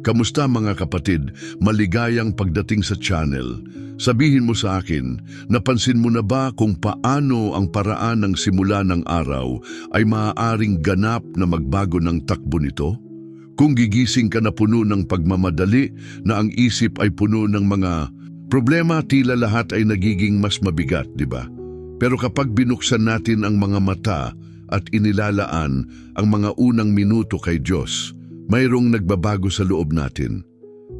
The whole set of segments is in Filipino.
Kamusta mga kapatid? Maligayang pagdating sa channel. Sabihin mo sa akin, napansin mo na ba kung paano ang paraan ng simula ng araw ay maaaring ganap na magbago ng takbo nito? Kung gigising ka na puno ng pagmamadali na ang isip ay puno ng mga problema, tila lahat ay nagiging mas mabigat, di ba? Pero kapag binuksan natin ang mga mata at inilalaan ang mga unang minuto kay Diyos, mayroong nagbabago sa loob natin.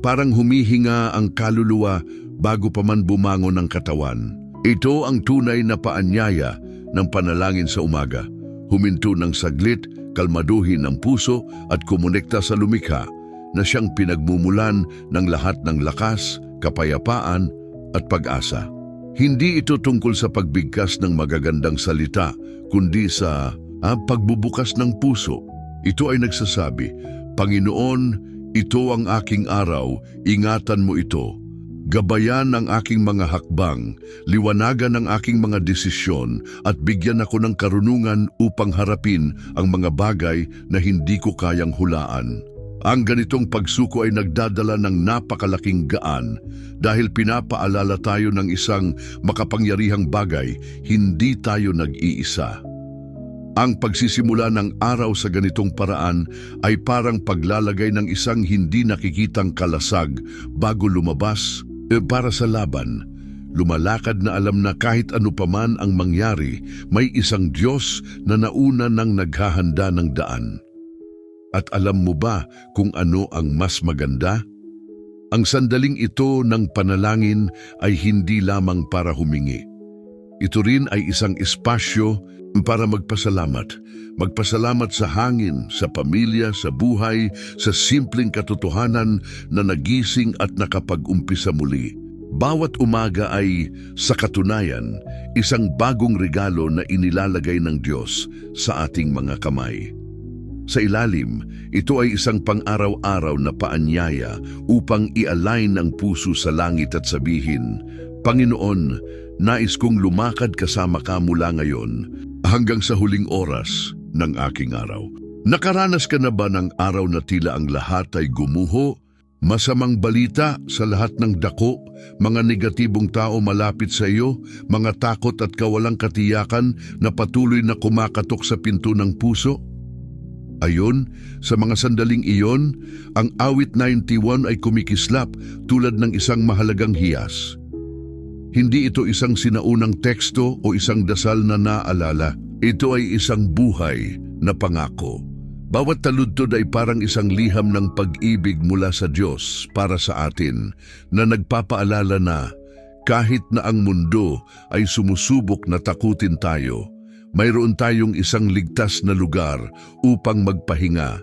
Parang humihinga ang kaluluwa bago pa man bumangon ang katawan. Ito ang tunay na paanyaya ng panalangin sa umaga. Huminto ng saglit, kalmaduhin ang puso at kumonekta sa lumikha na siyang pinagmumulan ng lahat ng lakas, kapayapaan at pag-asa. Hindi ito tungkol sa pagbigkas ng magagandang salita, kundi sa ah, pagbubukas ng puso. Ito ay nagsasabi, Panginoon, ito ang aking araw, ingatan mo ito. Gabayan ang aking mga hakbang, liwanagan ang aking mga desisyon at bigyan ako ng karunungan upang harapin ang mga bagay na hindi ko kayang hulaan. Ang ganitong pagsuko ay nagdadala ng napakalaking gaan dahil pinapaalala tayo ng isang makapangyarihang bagay, hindi tayo nag-iisa. Ang pagsisimula ng araw sa ganitong paraan ay parang paglalagay ng isang hindi nakikitang kalasag bago lumabas eh, para sa laban. Lumalakad na alam na kahit ano paman ang mangyari, may isang Diyos na nauna nang naghahanda ng daan. At alam mo ba kung ano ang mas maganda? Ang sandaling ito ng panalangin ay hindi lamang para humingi. Ito rin ay isang espasyo para magpasalamat. Magpasalamat sa hangin, sa pamilya, sa buhay, sa simpleng katotohanan na nagising at nakapag-umpisa muli. Bawat umaga ay, sa katunayan, isang bagong regalo na inilalagay ng Diyos sa ating mga kamay. Sa ilalim, ito ay isang pang-araw-araw na paanyaya upang i-align ang puso sa langit at sabihin, Panginoon, nais kong lumakad kasama ka mula ngayon hanggang sa huling oras ng aking araw. Nakaranas ka na ba ng araw na tila ang lahat ay gumuho? Masamang balita sa lahat ng dako, mga negatibong tao malapit sa iyo, mga takot at kawalang katiyakan na patuloy na kumakatok sa pinto ng puso? Ayon, sa mga sandaling iyon, ang awit 91 ay kumikislap tulad ng isang mahalagang hiyas. Hindi ito isang sinaunang teksto o isang dasal na naalala. Ito ay isang buhay na pangako. Bawat taludtod ay parang isang liham ng pag-ibig mula sa Diyos para sa atin na nagpapaalala na kahit na ang mundo ay sumusubok na takutin tayo, mayroon tayong isang ligtas na lugar upang magpahinga,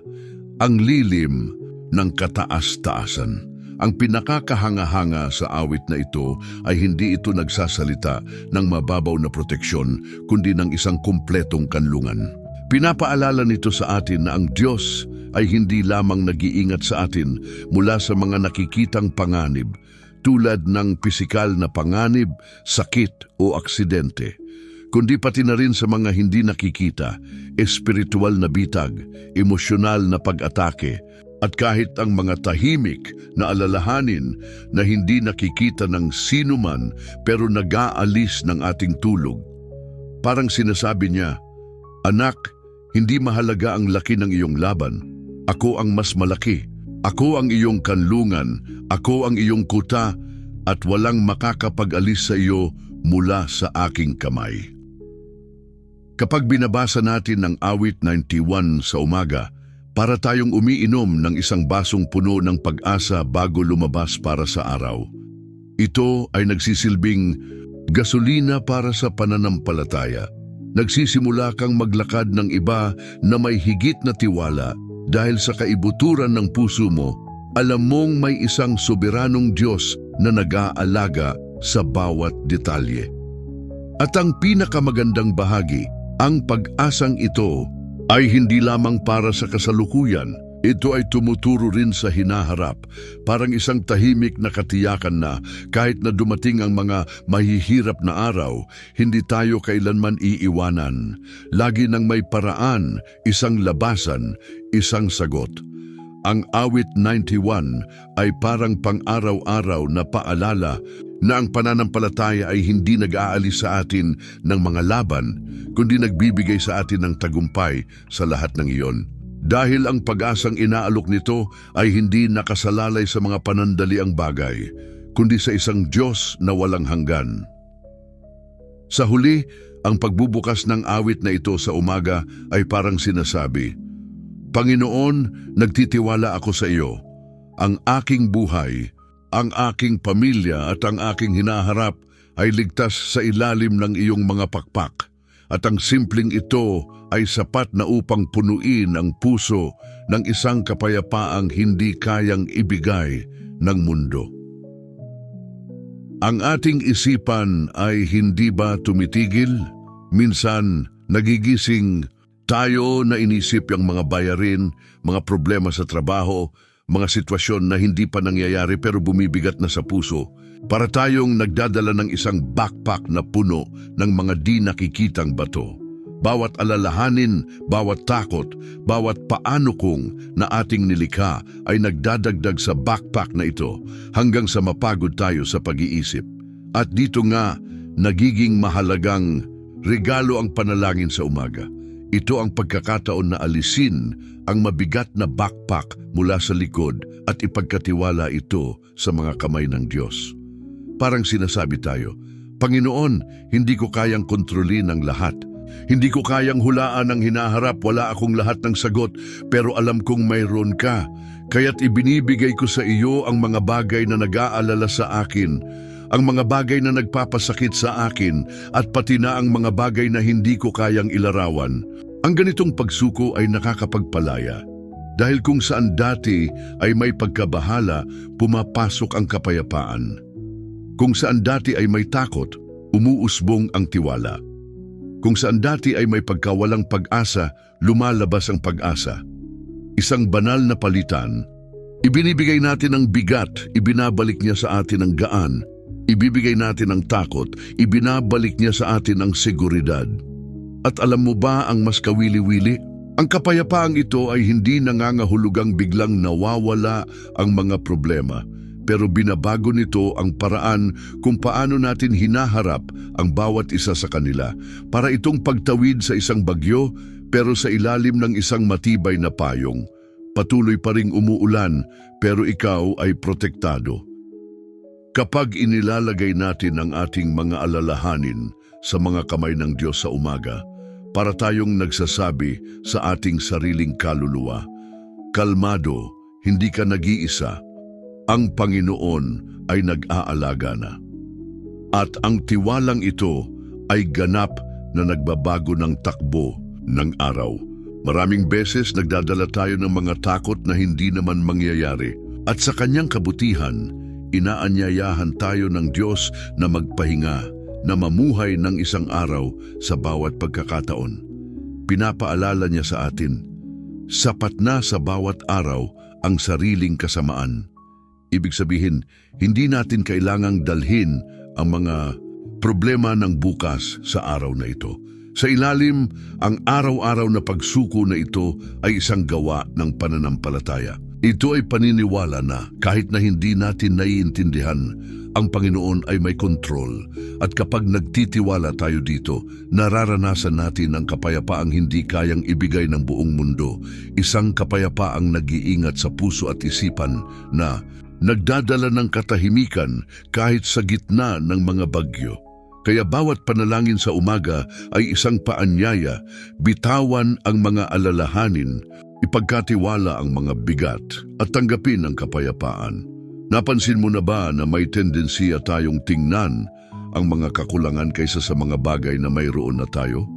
ang lilim ng kataas-taasan. Ang pinakakahanga-hanga sa awit na ito ay hindi ito nagsasalita ng mababaw na proteksyon, kundi ng isang kumpletong kanlungan. Pinapaalala nito sa atin na ang Diyos ay hindi lamang nag-iingat sa atin mula sa mga nakikitang panganib, tulad ng pisikal na panganib, sakit o aksidente kundi pati na rin sa mga hindi nakikita, espiritual na bitag, emosyonal na pag-atake, at kahit ang mga tahimik na alalahanin na hindi nakikita ng sino man pero nag-aalis ng ating tulog. Parang sinasabi niya, Anak, hindi mahalaga ang laki ng iyong laban. Ako ang mas malaki. Ako ang iyong kanlungan. Ako ang iyong kuta at walang makakapag-alis sa iyo mula sa aking kamay. Kapag binabasa natin ang awit 91 sa umaga, para tayong umiinom ng isang basong puno ng pag-asa bago lumabas para sa araw. Ito ay nagsisilbing gasolina para sa pananampalataya. Nagsisimula kang maglakad ng iba na may higit na tiwala dahil sa kaibuturan ng puso mo, alam mong may isang soberanong Diyos na nag-aalaga sa bawat detalye. At ang pinakamagandang bahagi, ang pag-asang ito ay hindi lamang para sa kasalukuyan. Ito ay tumuturo rin sa hinaharap, parang isang tahimik na katiyakan na kahit na dumating ang mga mahihirap na araw, hindi tayo kailanman iiwanan. Lagi nang may paraan, isang labasan, isang sagot. Ang awit 91 ay parang pang-araw-araw na paalala na ang pananampalataya ay hindi nag-aalis sa atin ng mga laban, kundi nagbibigay sa atin ng tagumpay sa lahat ng iyon. Dahil ang pag-asang inaalok nito ay hindi nakasalalay sa mga panandaliang bagay, kundi sa isang Diyos na walang hanggan. Sa huli, ang pagbubukas ng awit na ito sa umaga ay parang sinasabi, Panginoon, nagtitiwala ako sa iyo. Ang aking buhay, ang aking pamilya at ang aking hinaharap ay ligtas sa ilalim ng iyong mga pakpak. At ang simpleng ito ay sapat na upang punuin ang puso ng isang kapayapaang hindi kayang ibigay ng mundo. Ang ating isipan ay hindi ba tumitigil? Minsan, nagigising tayo na inisip ang mga bayarin, mga problema sa trabaho, mga sitwasyon na hindi pa nangyayari pero bumibigat na sa puso. Para tayong nagdadala ng isang backpack na puno ng mga di nakikitang bato. Bawat alalahanin, bawat takot, bawat paano kung na ating nilikha ay nagdadagdag sa backpack na ito hanggang sa mapagod tayo sa pag-iisip. At dito nga, nagiging mahalagang regalo ang panalangin sa umaga. Ito ang pagkakataon na alisin ang mabigat na backpack mula sa likod at ipagkatiwala ito sa mga kamay ng Diyos. Parang sinasabi tayo, Panginoon, hindi ko kayang kontrolin ang lahat. Hindi ko kayang hulaan ang hinaharap, wala akong lahat ng sagot, pero alam kong mayroon ka. Kaya't ibinibigay ko sa iyo ang mga bagay na nag-aalala sa akin, ang mga bagay na nagpapasakit sa akin, at pati na ang mga bagay na hindi ko kayang ilarawan. Ang ganitong pagsuko ay nakakapagpalaya. Dahil kung saan dati ay may pagkabahala, pumapasok ang kapayapaan. Kung saan dati ay may takot, umuusbong ang tiwala. Kung saan dati ay may pagkawalang pag-asa, lumalabas ang pag-asa. Isang banal na palitan. Ibinibigay natin ang bigat, ibinabalik niya sa atin ang gaan. Ibibigay natin ang takot, ibinabalik niya sa atin ang seguridad. At alam mo ba ang mas kawili-wili? Ang kapayapaang ito ay hindi nangangahulugang biglang nawawala ang mga problema, pero binabago nito ang paraan kung paano natin hinaharap ang bawat isa sa kanila para itong pagtawid sa isang bagyo pero sa ilalim ng isang matibay na payong. Patuloy pa ring umuulan pero ikaw ay protektado. Kapag inilalagay natin ang ating mga alalahanin sa mga kamay ng Diyos sa umaga, para tayong nagsasabi sa ating sariling kaluluwa, Kalmado, hindi ka nag-iisa. Ang Panginoon ay nag-aalaga na. At ang tiwalang ito ay ganap na nagbabago ng takbo ng araw. Maraming beses nagdadala tayo ng mga takot na hindi naman mangyayari. At sa kanyang kabutihan, inaanyayahan tayo ng Diyos na magpahinga na mamuhay ng isang araw sa bawat pagkakataon. Pinapaalala niya sa atin, sapat na sa bawat araw ang sariling kasamaan. Ibig sabihin, hindi natin kailangang dalhin ang mga problema ng bukas sa araw na ito. Sa ilalim, ang araw-araw na pagsuko na ito ay isang gawa ng pananampalataya. Ito ay paniniwala na kahit na hindi natin naiintindihan, ang Panginoon ay may kontrol. At kapag nagtitiwala tayo dito, nararanasan natin ang kapayapaang hindi kayang ibigay ng buong mundo, isang kapayapaang nag-iingat sa puso at isipan na nagdadala ng katahimikan kahit sa gitna ng mga bagyo. Kaya bawat panalangin sa umaga ay isang paanyaya, bitawan ang mga alalahanin, ipagkatiwala ang mga bigat at tanggapin ang kapayapaan. Napansin mo na ba na may tendensiya tayong tingnan ang mga kakulangan kaysa sa mga bagay na mayroon na tayo?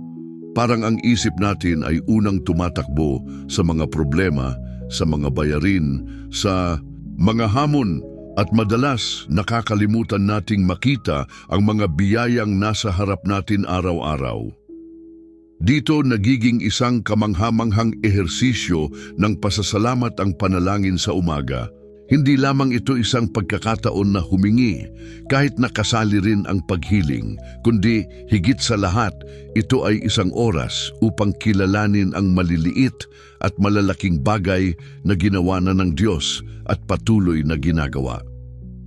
Parang ang isip natin ay unang tumatakbo sa mga problema, sa mga bayarin, sa mga hamon at madalas nakakalimutan nating makita ang mga biyayang nasa harap natin araw-araw. Dito nagiging isang kamanghamanghang ehersisyo ng pasasalamat ang panalangin sa umaga. Hindi lamang ito isang pagkakataon na humingi, kahit nakasali rin ang paghiling, kundi higit sa lahat, ito ay isang oras upang kilalanin ang maliliit at malalaking bagay na ginawa na ng Diyos at patuloy na ginagawa.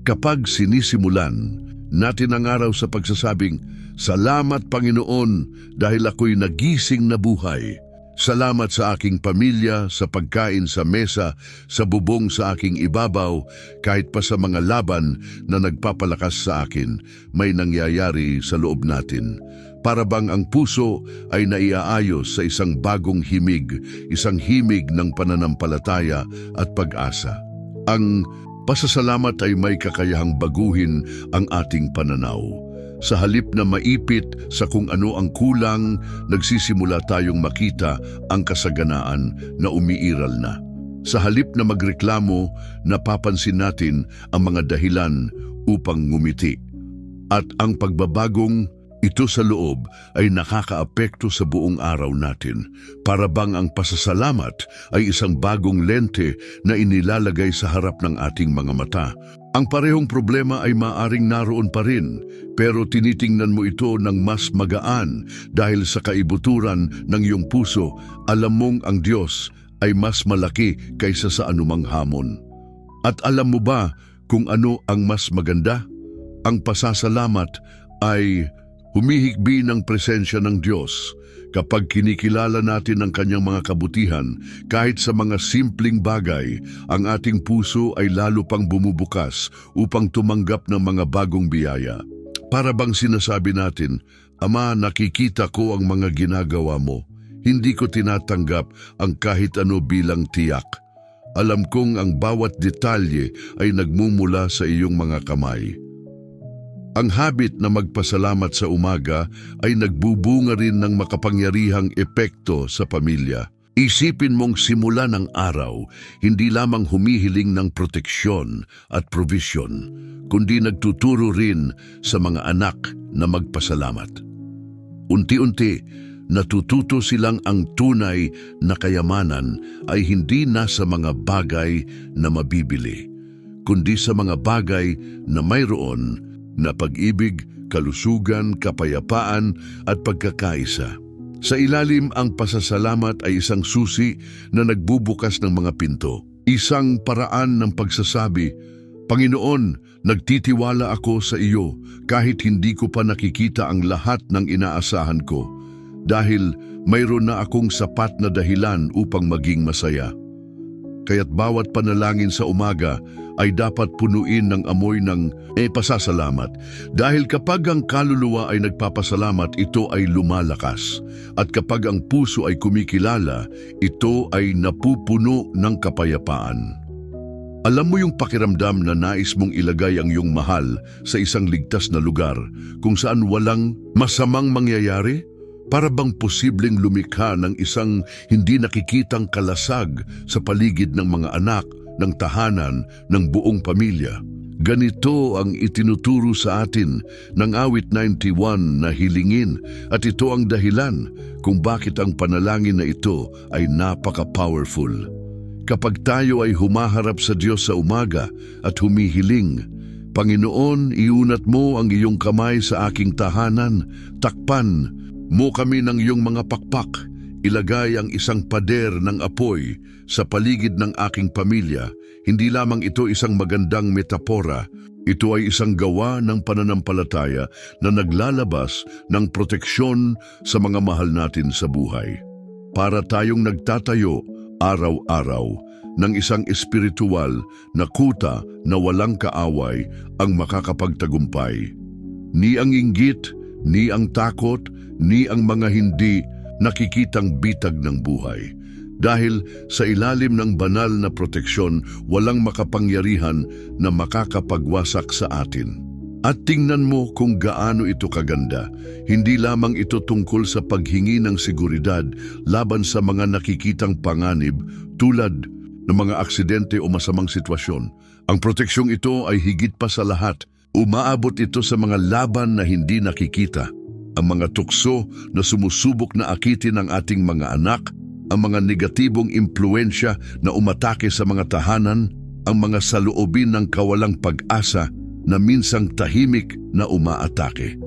Kapag sinisimulan natin ang araw sa pagsasabing, Salamat Panginoon dahil ako'y nagising na buhay. Salamat sa aking pamilya, sa pagkain sa mesa, sa bubong sa aking ibabaw, kahit pa sa mga laban na nagpapalakas sa akin, may nangyayari sa loob natin. Para bang ang puso ay naiaayos sa isang bagong himig, isang himig ng pananampalataya at pag-asa. Ang pasasalamat ay may kakayahang baguhin ang ating pananaw. Sa halip na maipit sa kung ano ang kulang, nagsisimula tayong makita ang kasaganaan na umiiral na. Sa halip na magreklamo, napapansin natin ang mga dahilan upang ngumiti. At ang pagbabagong ito sa loob ay nakakaapekto sa buong araw natin. Para bang ang pasasalamat ay isang bagong lente na inilalagay sa harap ng ating mga mata. Ang parehong problema ay maaring naroon pa rin, pero tinitingnan mo ito ng mas magaan dahil sa kaibuturan ng iyong puso, alam mong ang Diyos ay mas malaki kaysa sa anumang hamon. At alam mo ba kung ano ang mas maganda? Ang pasasalamat ay humihigbi ng presensya ng Diyos kapag kinikilala natin ang kanyang mga kabutihan kahit sa mga simpleng bagay, ang ating puso ay lalo pang bumubukas upang tumanggap ng mga bagong biyaya. Para bang sinasabi natin, Ama, nakikita ko ang mga ginagawa mo. Hindi ko tinatanggap ang kahit ano bilang tiyak. Alam kong ang bawat detalye ay nagmumula sa iyong mga kamay. Ang habit na magpasalamat sa umaga ay nagbubunga rin ng makapangyarihang epekto sa pamilya. Isipin mong simula ng araw, hindi lamang humihiling ng proteksyon at provision, kundi nagtuturo rin sa mga anak na magpasalamat. Unti-unti, natututo silang ang tunay na kayamanan ay hindi nasa mga bagay na mabibili, kundi sa mga bagay na mayroon na pag-ibig, kalusugan, kapayapaan at pagkakaisa. Sa ilalim ang pasasalamat ay isang susi na nagbubukas ng mga pinto. Isang paraan ng pagsasabi, Panginoon, nagtitiwala ako sa iyo kahit hindi ko pa nakikita ang lahat ng inaasahan ko dahil mayroon na akong sapat na dahilan upang maging masaya. Kaya't bawat panalangin sa umaga ay dapat punuin ng amoy ng e pasasalamat. Dahil kapag ang kaluluwa ay nagpapasalamat, ito ay lumalakas. At kapag ang puso ay kumikilala, ito ay napupuno ng kapayapaan. Alam mo yung pakiramdam na nais mong ilagay ang iyong mahal sa isang ligtas na lugar kung saan walang masamang mangyayari? Para bang posibleng lumikha ng isang hindi nakikitang kalasag sa paligid ng mga anak, ng tahanan, ng buong pamilya. Ganito ang itinuturo sa atin ng awit 91 na hilingin at ito ang dahilan kung bakit ang panalangin na ito ay napaka-powerful. Kapag tayo ay humaharap sa Diyos sa umaga at humihiling, Panginoon, iunat mo ang iyong kamay sa aking tahanan, takpan mo kami ng iyong mga pakpak, ilagay ang isang pader ng apoy sa paligid ng aking pamilya. Hindi lamang ito isang magandang metapora, ito ay isang gawa ng pananampalataya na naglalabas ng proteksyon sa mga mahal natin sa buhay. Para tayong nagtatayo araw-araw ng isang espiritual na kuta na walang kaaway ang makakapagtagumpay. Ni ang inggit, ni ang takot, ni ang mga hindi nakikitang bitag ng buhay. Dahil sa ilalim ng banal na proteksyon, walang makapangyarihan na makakapagwasak sa atin. At tingnan mo kung gaano ito kaganda. Hindi lamang ito tungkol sa paghingi ng seguridad laban sa mga nakikitang panganib tulad ng mga aksidente o masamang sitwasyon. Ang proteksyong ito ay higit pa sa lahat. Umaabot ito sa mga laban na hindi nakikita. Ang mga tukso na sumusubok na akitin ang ating mga anak, ang mga negatibong impluensya na umatake sa mga tahanan, ang mga saloobin ng kawalang pag-asa na minsang tahimik na umaatake.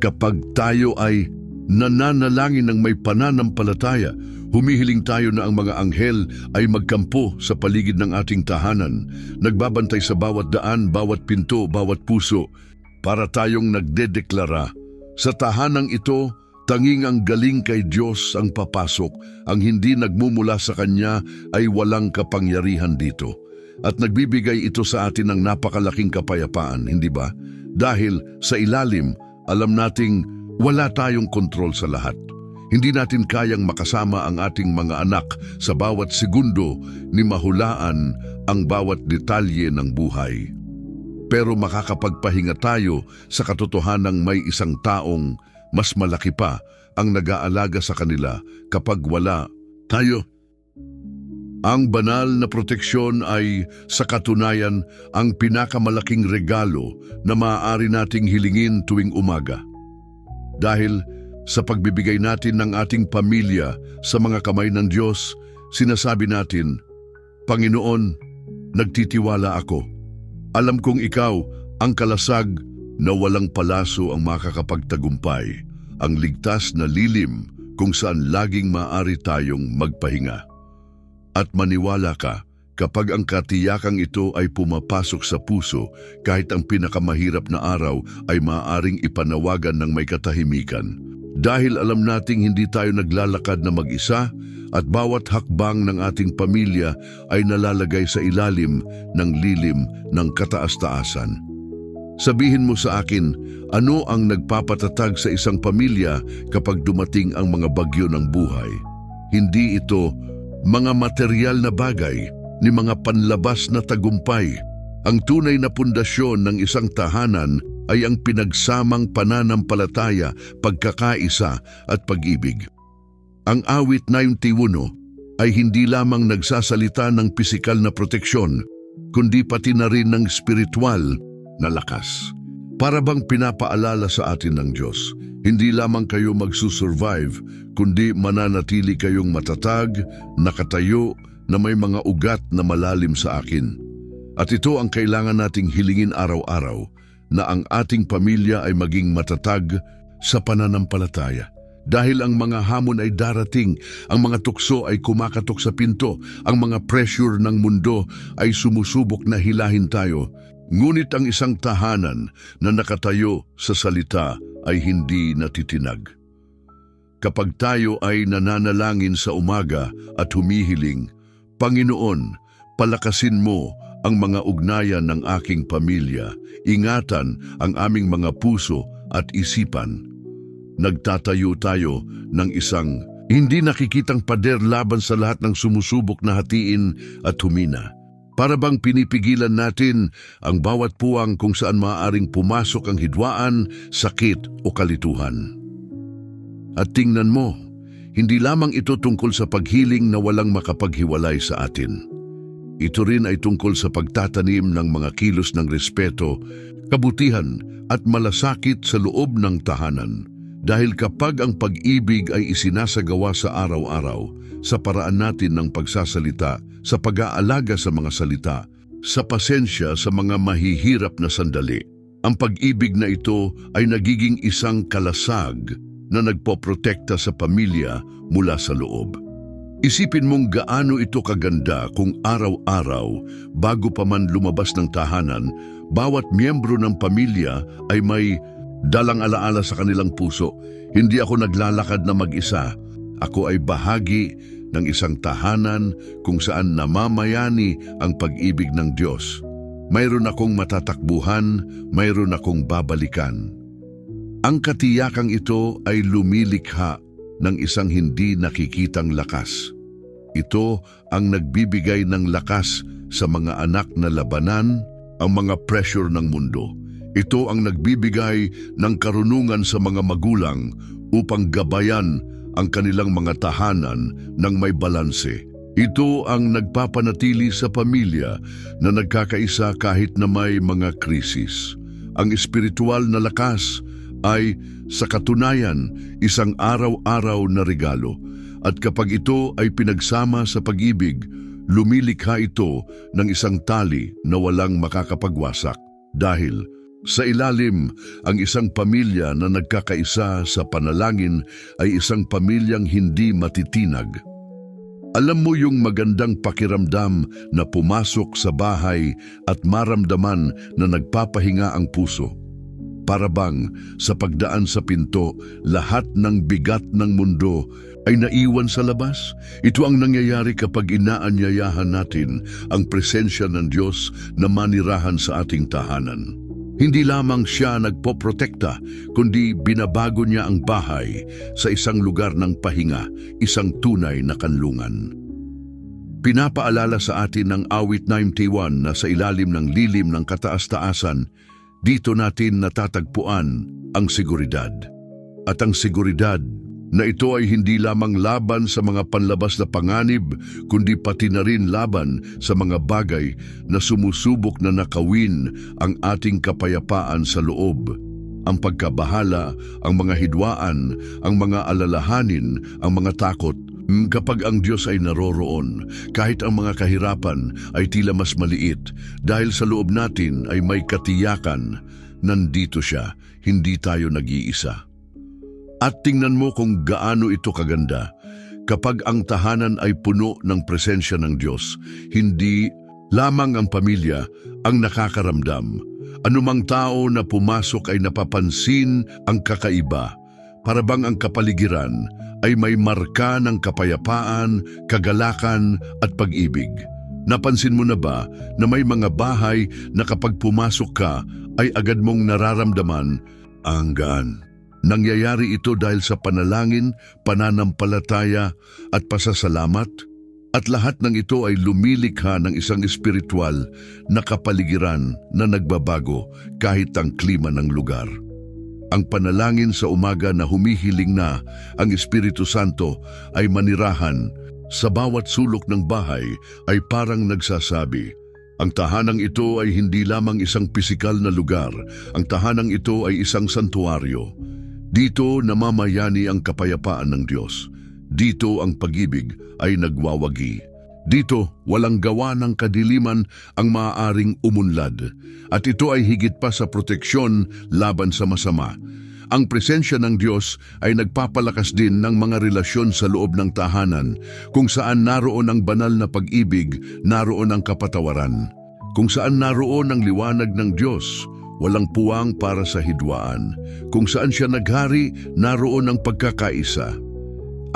Kapag tayo ay nananalangin ng may pananampalataya, humihiling tayo na ang mga anghel ay magkampo sa paligid ng ating tahanan, nagbabantay sa bawat daan, bawat pinto, bawat puso, para tayong nagdedeklara. Sa tahanang ito, tanging ang galing kay Diyos ang papasok, ang hindi nagmumula sa Kanya ay walang kapangyarihan dito. At nagbibigay ito sa atin ng napakalaking kapayapaan, hindi ba? Dahil sa ilalim, alam nating wala tayong kontrol sa lahat. Hindi natin kayang makasama ang ating mga anak sa bawat segundo ni mahulaan ang bawat detalye ng buhay. Pero makakapagpahinga tayo sa katotohanang may isang taong mas malaki pa ang nag-aalaga sa kanila kapag wala tayo. Ang banal na proteksyon ay sa katunayan ang pinakamalaking regalo na maaari nating hilingin tuwing umaga. Dahil sa pagbibigay natin ng ating pamilya sa mga kamay ng Diyos, sinasabi natin, Panginoon, nagtitiwala ako. Alam kong ikaw ang kalasag na walang palaso ang makakapagtagumpay, ang ligtas na lilim kung saan laging maaari tayong magpahinga. At maniwala ka, kapag ang katiyakang ito ay pumapasok sa puso, kahit ang pinakamahirap na araw ay maaaring ipanawagan ng may katahimikan. Dahil alam nating hindi tayo naglalakad na mag-isa at bawat hakbang ng ating pamilya ay nalalagay sa ilalim ng lilim ng kataas-taasan. Sabihin mo sa akin, ano ang nagpapatatag sa isang pamilya kapag dumating ang mga bagyo ng buhay? Hindi ito mga material na bagay ni mga panlabas na tagumpay. Ang tunay na pundasyon ng isang tahanan ay ang pinagsamang pananampalataya, pagkakaisa at pag-ibig. Ang awit 91 ay hindi lamang nagsasalita ng pisikal na proteksyon, kundi pati na rin ng spiritual na lakas. Para bang pinapaalala sa atin ng Diyos, hindi lamang kayo magsusurvive, kundi mananatili kayong matatag, nakatayo, na may mga ugat na malalim sa akin. At ito ang kailangan nating hilingin araw-araw, na ang ating pamilya ay maging matatag sa pananampalataya. Dahil ang mga hamon ay darating, ang mga tukso ay kumakatok sa pinto, ang mga pressure ng mundo ay sumusubok na hilahin tayo. Ngunit ang isang tahanan na nakatayo sa salita ay hindi natitinag. Kapag tayo ay nananalangin sa umaga at humihiling, Panginoon, palakasin mo ang mga ugnayan ng aking pamilya, ingatan ang aming mga puso at isipan. Nagtatayo tayo ng isang hindi nakikitang pader laban sa lahat ng sumusubok na hatiin at humina. Para bang pinipigilan natin ang bawat puwang kung saan maaaring pumasok ang hidwaan, sakit o kalituhan. At tingnan mo, hindi lamang ito tungkol sa paghiling na walang makapaghiwalay sa atin. Ito rin ay tungkol sa pagtatanim ng mga kilos ng respeto, kabutihan at malasakit sa loob ng tahanan. Dahil kapag ang pag-ibig ay isinasagawa sa araw-araw, sa paraan natin ng pagsasalita, sa pag-aalaga sa mga salita, sa pasensya sa mga mahihirap na sandali, ang pag-ibig na ito ay nagiging isang kalasag na nagpoprotekta sa pamilya mula sa loob. Isipin mong gaano ito kaganda kung araw-araw, bago pa man lumabas ng tahanan, bawat miyembro ng pamilya ay may dalang alaala sa kanilang puso. Hindi ako naglalakad na mag-isa. Ako ay bahagi ng isang tahanan kung saan namamayani ang pag-ibig ng Diyos. Mayroon akong matatakbuhan, mayroon akong babalikan. Ang katiyakang ito ay lumilikha ng isang hindi nakikitang lakas. Ito ang nagbibigay ng lakas sa mga anak na labanan ang mga pressure ng mundo. Ito ang nagbibigay ng karunungan sa mga magulang upang gabayan ang kanilang mga tahanan ng may balanse. Ito ang nagpapanatili sa pamilya na nagkakaisa kahit na may mga krisis. Ang espiritual na lakas ay sa katunayan isang araw-araw na regalo at kapag ito ay pinagsama sa pag-ibig, lumilikha ito ng isang tali na walang makakapagwasak dahil sa ilalim ang isang pamilya na nagkakaisa sa panalangin ay isang pamilyang hindi matitinag. Alam mo yung magandang pakiramdam na pumasok sa bahay at maramdaman na nagpapahinga ang puso. Para bang sa pagdaan sa pinto, lahat ng bigat ng mundo ay naiwan sa labas? Ito ang nangyayari kapag inaanyayahan natin ang presensya ng Diyos na manirahan sa ating tahanan. Hindi lamang siya nagpoprotekta, kundi binabago niya ang bahay sa isang lugar ng pahinga, isang tunay na kanlungan. Pinapaalala sa atin ng awit 91 na sa ilalim ng lilim ng kataas-taasan, dito natin natatagpuan ang seguridad. At ang seguridad na ito ay hindi lamang laban sa mga panlabas na panganib, kundi pati na rin laban sa mga bagay na sumusubok na nakawin ang ating kapayapaan sa loob. Ang pagkabahala, ang mga hidwaan, ang mga alalahanin, ang mga takot, Kapag ang Diyos ay naroroon, kahit ang mga kahirapan ay tila mas maliit, dahil sa loob natin ay may katiyakan, nandito siya, hindi tayo nag-iisa. At tingnan mo kung gaano ito kaganda. Kapag ang tahanan ay puno ng presensya ng Diyos, hindi lamang ang pamilya ang nakakaramdam. Anumang tao na pumasok ay napapansin ang kakaiba. Para bang ang kapaligiran ay may marka ng kapayapaan, kagalakan at pag-ibig. Napansin mo na ba na may mga bahay na kapag pumasok ka ay agad mong nararamdaman ang gaan? Nangyayari ito dahil sa panalangin, pananampalataya at pasasalamat? At lahat ng ito ay lumilikha ng isang espiritual na kapaligiran na nagbabago kahit ang klima ng lugar. Ang panalangin sa umaga na humihiling na ang Espiritu Santo ay manirahan sa bawat sulok ng bahay ay parang nagsasabi, ang tahanang ito ay hindi lamang isang pisikal na lugar, ang tahanang ito ay isang santuaryo. Dito namamayani ang kapayapaan ng Diyos. Dito ang pag-ibig ay nagwawagi. Dito, walang gawa ng kadiliman ang maaaring umunlad. At ito ay higit pa sa proteksyon laban sa masama. Ang presensya ng Diyos ay nagpapalakas din ng mga relasyon sa loob ng tahanan, kung saan naroon ang banal na pag-ibig, naroon ang kapatawaran. Kung saan naroon ang liwanag ng Diyos, walang puwang para sa hidwaan. Kung saan siya naghari, naroon ang pagkakaisa.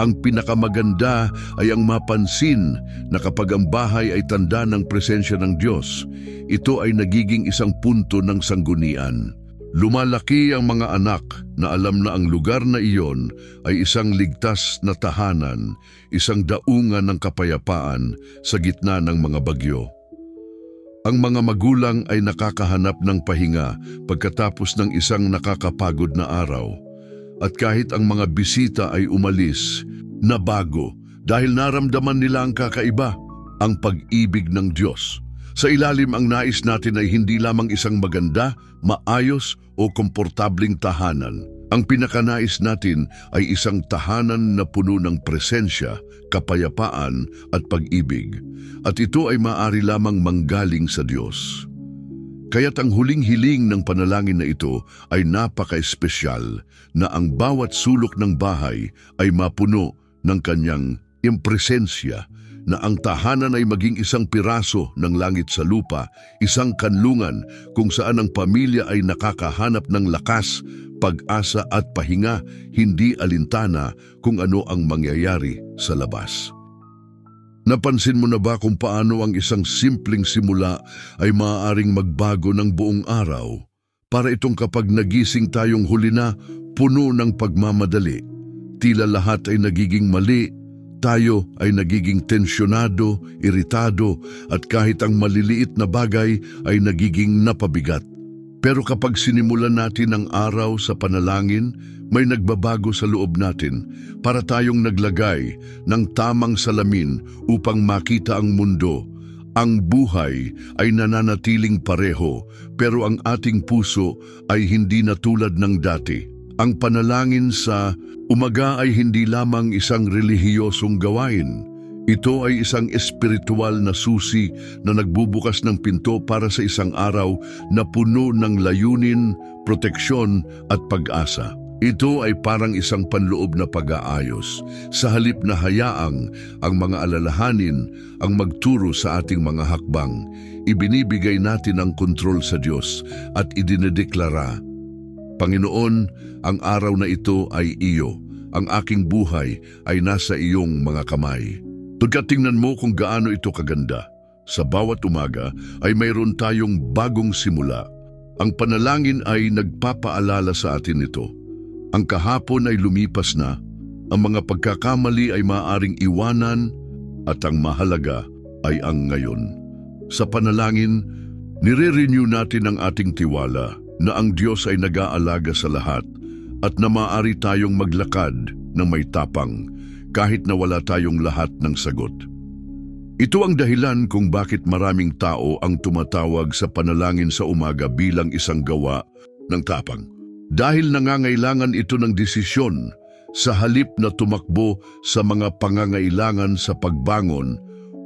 Ang pinakamaganda ay ang mapansin na kapag ang bahay ay tanda ng presensya ng Diyos, ito ay nagiging isang punto ng sanggunian. Lumalaki ang mga anak na alam na ang lugar na iyon ay isang ligtas na tahanan, isang daungan ng kapayapaan sa gitna ng mga bagyo. Ang mga magulang ay nakakahanap ng pahinga pagkatapos ng isang nakakapagod na araw. At kahit ang mga bisita ay umalis, nabago dahil naramdaman nila ang kakaiba, ang pag-ibig ng Diyos. Sa ilalim ang nais natin ay hindi lamang isang maganda, maayos o komportabling tahanan. Ang pinakanais natin ay isang tahanan na puno ng presensya, kapayapaan at pag-ibig. At ito ay maari lamang manggaling sa Diyos. Kaya't ang huling hiling ng panalangin na ito ay napaka-espesyal na ang bawat sulok ng bahay ay mapuno ng kanyang impresensya na ang tahanan ay maging isang piraso ng langit sa lupa, isang kanlungan kung saan ang pamilya ay nakakahanap ng lakas, pag-asa at pahinga, hindi alintana kung ano ang mangyayari sa labas. Napansin mo na ba kung paano ang isang simpleng simula ay maaaring magbago ng buong araw? Para itong kapag nagising tayong huli na, puno ng pagmamadali. Tila lahat ay nagiging mali, tayo ay nagiging tensyonado, iritado, at kahit ang maliliit na bagay ay nagiging napabigat. Pero kapag sinimulan natin ang araw sa panalangin, may nagbabago sa loob natin para tayong naglagay ng tamang salamin upang makita ang mundo. Ang buhay ay nananatiling pareho pero ang ating puso ay hindi na tulad ng dati. Ang panalangin sa umaga ay hindi lamang isang relihiyosong gawain. Ito ay isang espiritual na susi na nagbubukas ng pinto para sa isang araw na puno ng layunin, proteksyon at pag-asa. Ito ay parang isang panloob na pag-aayos. Sa halip na hayaang ang mga alalahanin ang magturo sa ating mga hakbang, ibinibigay natin ang kontrol sa Diyos at idinedeklara, Panginoon, ang araw na ito ay iyo. Ang aking buhay ay nasa iyong mga kamay. Tugkatingnan mo kung gaano ito kaganda. Sa bawat umaga ay mayroon tayong bagong simula. Ang panalangin ay nagpapaalala sa atin ito. Ang kahapon ay lumipas na, ang mga pagkakamali ay maaring iwanan, at ang mahalaga ay ang ngayon. Sa panalangin, nire-renew natin ang ating tiwala na ang Diyos ay nag-aalaga sa lahat at na maaari tayong maglakad ng may tapang kahit na wala tayong lahat ng sagot. Ito ang dahilan kung bakit maraming tao ang tumatawag sa panalangin sa umaga bilang isang gawa ng tapang. Dahil nangangailangan ito ng desisyon sa halip na tumakbo sa mga pangangailangan sa pagbangon,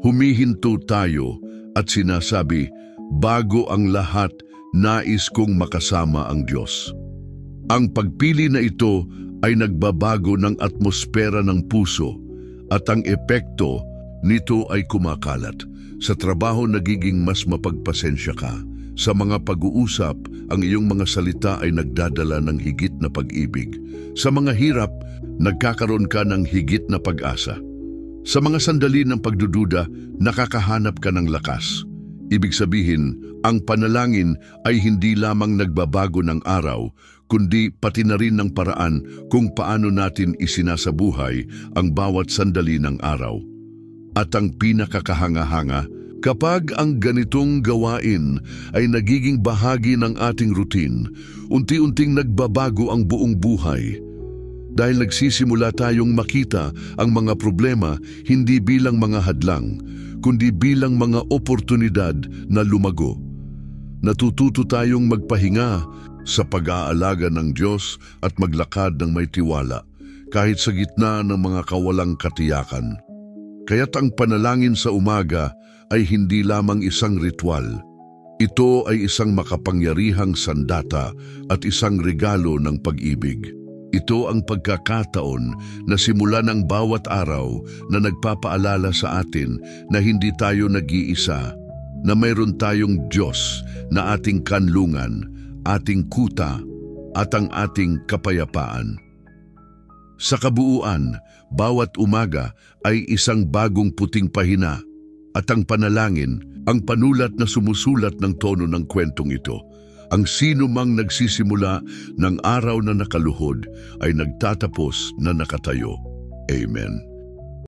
humihinto tayo at sinasabi, bago ang lahat, nais kong makasama ang Diyos. Ang pagpili na ito ay nagbabago ng atmosfera ng puso at ang epekto nito ay kumakalat. Sa trabaho nagiging mas mapagpasensya ka. Sa mga pag-uusap, ang iyong mga salita ay nagdadala ng higit na pag-ibig. Sa mga hirap, nagkakaroon ka ng higit na pag-asa. Sa mga sandali ng pagdududa, nakakahanap ka ng lakas. Ibig sabihin, ang panalangin ay hindi lamang nagbabago ng araw, kundi pati na rin ng paraan kung paano natin isinasabuhay ang bawat sandali ng araw. At ang pinakakahanga-hanga, kapag ang ganitong gawain ay nagiging bahagi ng ating routine, unti-unting nagbabago ang buong buhay. Dahil nagsisimula tayong makita ang mga problema hindi bilang mga hadlang, kundi bilang mga oportunidad na lumago. Natututo tayong magpahinga sa pag-aalaga ng Diyos at maglakad ng may tiwala kahit sa gitna ng mga kawalang katiyakan. Kaya't ang panalangin sa umaga ay hindi lamang isang ritual. Ito ay isang makapangyarihang sandata at isang regalo ng pag-ibig. Ito ang pagkakataon na simula ng bawat araw na nagpapaalala sa atin na hindi tayo nag-iisa, na mayroon tayong Diyos na ating kanlungan, ating kuta, at ang ating kapayapaan. Sa kabuuan, bawat umaga ay isang bagong puting pahina at ang panalangin, ang panulat na sumusulat ng tono ng kwentong ito. Ang sino mang nagsisimula ng araw na nakaluhod ay nagtatapos na nakatayo. Amen.